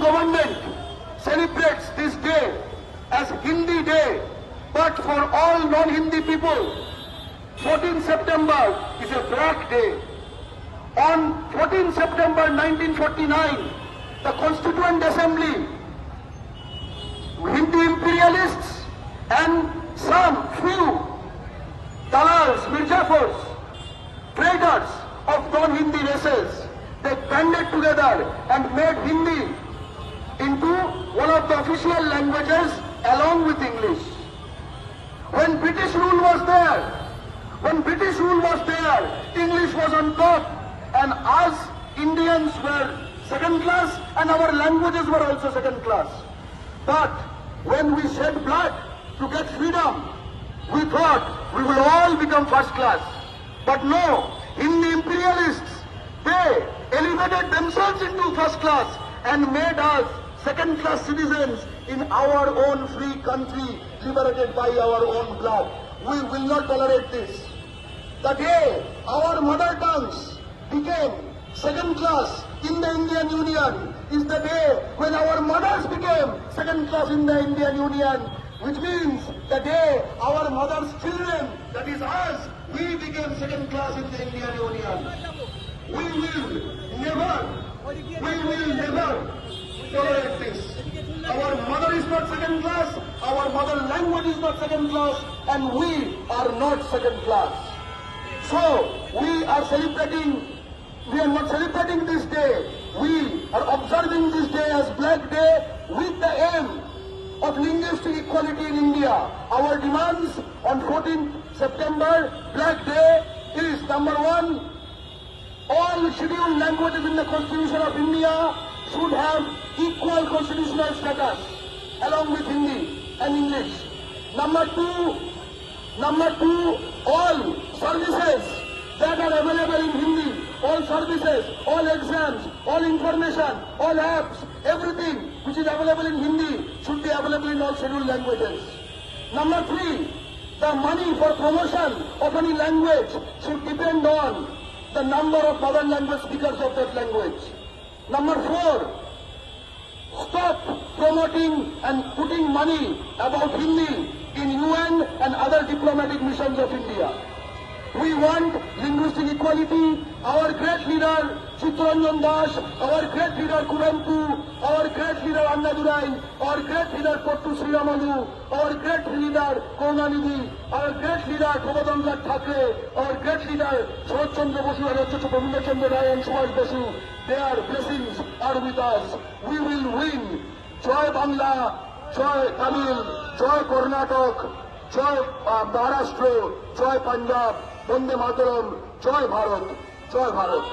Government celebrates this day as Hindi Day, but for all non-Hindi people, 14 September is a black day. On 14 September 1949, the Constituent Assembly, Hindi imperialists and some few dalals, Mirzafars, traders of non-Hindi races, they banded together and made Hindi into one of the official languages along with English. When British rule was there, when British rule was there, English was on top and us Indians were second class and our languages were also second class. But when we shed blood to get freedom, we thought we will all become first class. But no, Hindi imperialists, they elevated themselves into first class and made us second class citizens in our own free country, liberated by our own blood. We will not tolerate this. The day our mother tongues became second class in the Indian Union is the day when our mothers became second class in the Indian Union, which means the day our mothers' children, that is us, we became second class in the Indian Union. We will never, we will never tolerate this. Our mother is not second class, our mother language not second class, and we are not second class. So, we are celebrating, we are not celebrating this day. We are observing this day as Black Day with the aim of linguistic equality in India. Our demands on 14th September, Black Day, is number one, all scheduled languages in the Constitution of India should have equal constitutional status along with Hindi and English. Number two, number two, all services that are available in Hindi, all services, all exams, all information, all apps, everything which is available in Hindi should be available in all scheduled languages. Number three, the money for promotion of any language should depend on the number of mother language speakers of that language. Number four, stop promoting and putting money about Hindi in UN and other diplomatic missions of India. We want linguistic equality. Our great leader Chittaranjan Das, our great leader Kurampu, our great leader Annadurai, our great leader Pottu Sriramanu, our great leader Karunanidhi, our great leader Prabodhangar Thakre, our great leader Sharad Chandra Achyuta Pramila Chandra Rai and Subhash Basu, Their blessings are with us. We will win. Joy Bangla, Joy Tamil Joy Karnataka Joy Maharashtra Joy Punjab Vande Mataram Joy Bharat Joy Bharat.